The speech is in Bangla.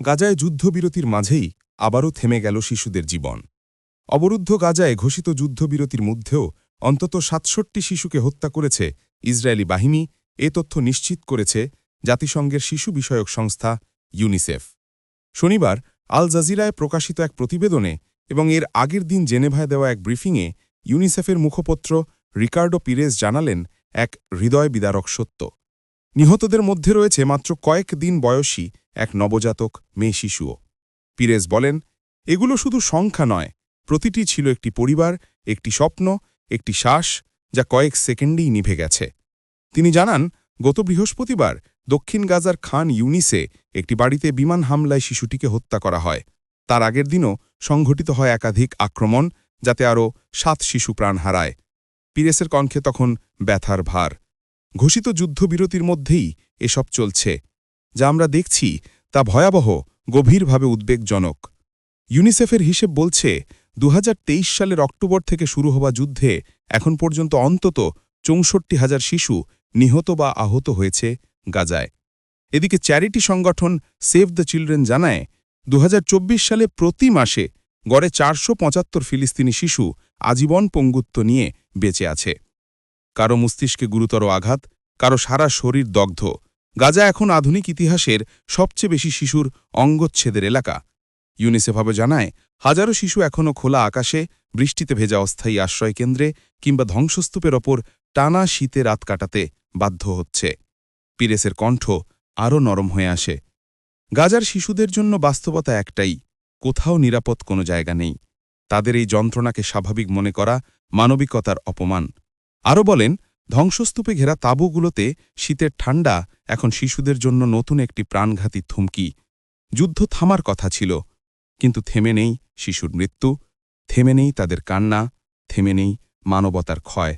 গাজায় যুদ্ধবিরতির মাঝেই আবারও থেমে গেল শিশুদের জীবন। অবরুদ্ধ গাজায় ঘোষিত যুদ্ধবিরতির মধ্যেও অন্তত সাতষট্টি শিশুকে হত্যা করেছে ইসরায়েলি বাহিনী, এ তথ্য নিশ্চিত করেছে জাতিসংঘের শিশু বিষয়ক সংস্থা ইউনিসেফ। শনিবার, আল জাজিরায় প্রকাশিত এক প্রতিবেদনে এবং এর আগের দিন জেনেভায় দেওয়া এক ব্রিফিংয়ে ইউনিসেফের মুখপত্র রিকার্ডো পিরেস জানালেন এক হৃদয় বিদারক সত্য। নিহতদের মধ্যে রয়েছে মাত্র কয়েক দিন বয়সী এক নবজাতক মেয়ে শিশুও। পিরেজ বলেন, এগুলো শুধু সংখ্যা নয়, প্রতিটি ছিল একটি পরিবার, একটি স্বপ্ন, একটি শ্বাস, যা কয়েক সেকেন্ডেই নিভে গেছে। তিনি জানান, গত বৃহস্পতিবার দক্ষিণ গাজার খান ইউনিসে একটি বাড়িতে বিমান হামলায় শিশুটিকে হত্যা করা হয়। তার আগের দিনও সংঘটিত হয় একাধিক আক্রমণ, যাতে আরও সাত শিশু প্রাণ হারায়। পিরেসের কণ্ঠে তখন ব্যথার ভার। ঘোষিত যুদ্ধবিরতির মধ্যেই এসব চলছে, যা আমরা দেখছি তা ভয়াবহ, গভীরভাবে উদ্বেগজনক। ইউনিসেফের হিসেব বলছে দু হাজার তেইশ সালের অক্টোবর থেকে শুরু হওয়া যুদ্ধে এখন পর্যন্ত অন্তত চৌষট্টি হাজার শিশু নিহত বা আহত হয়েছে গাজায়। এদিকে চ্যারিটি সংগঠন সেভ দ্য চিলড্রেন জানায় দু হাজার চব্বিশ সালে প্রতি মাসে গড়ে চারশো পঁচাত্তর ফিলিস্তিনি শিশু আজীবন পঙ্গুত্ব নিয়ে বেঁচে আছে। কারও মস্তিষ্কে গুরুতর আঘাত, কারও সারা শরীর দগ্ধ। গাজা এখন আধুনিক ইতিহাসের সবচেয়ে বেশি শিশুর অঙ্গচ্ছেদের এলাকা। ইউনিসেফ জানায়, হাজারো শিশু এখনও খোলা আকাশে, বৃষ্টিতে ভেজা অস্থায়ী আশ্রয়কেন্দ্রে কিংবা ধ্বংসস্তূপের ওপর টানা শীতে রাত কাটাতে বাধ্য হচ্ছে। পিরেসের কণ্ঠ আরও নরম হয়ে আসে। গাজার শিশুদের জন্য বাস্তবতা একটাই, কোথাও নিরাপদ কোনো জায়গা নেই। তাদের এই যন্ত্রণাকে স্বাভাবিক মনে করা মানবিকতার অপমান। আরও বলেন, ধ্বংসস্তূপে ঘেরা তাঁবুগুলোতে শীতের ঠান্ডা এখন শিশুদের জন্য নতুন একটি প্রাণঘাতী থুমকি। যুদ্ধ থামার কথা ছিল, কিন্তু থেমে নেই শিশুর মৃত্যু, থেমে নেই তাদের কান্না, থেমে নেই মানবতার ক্ষয়।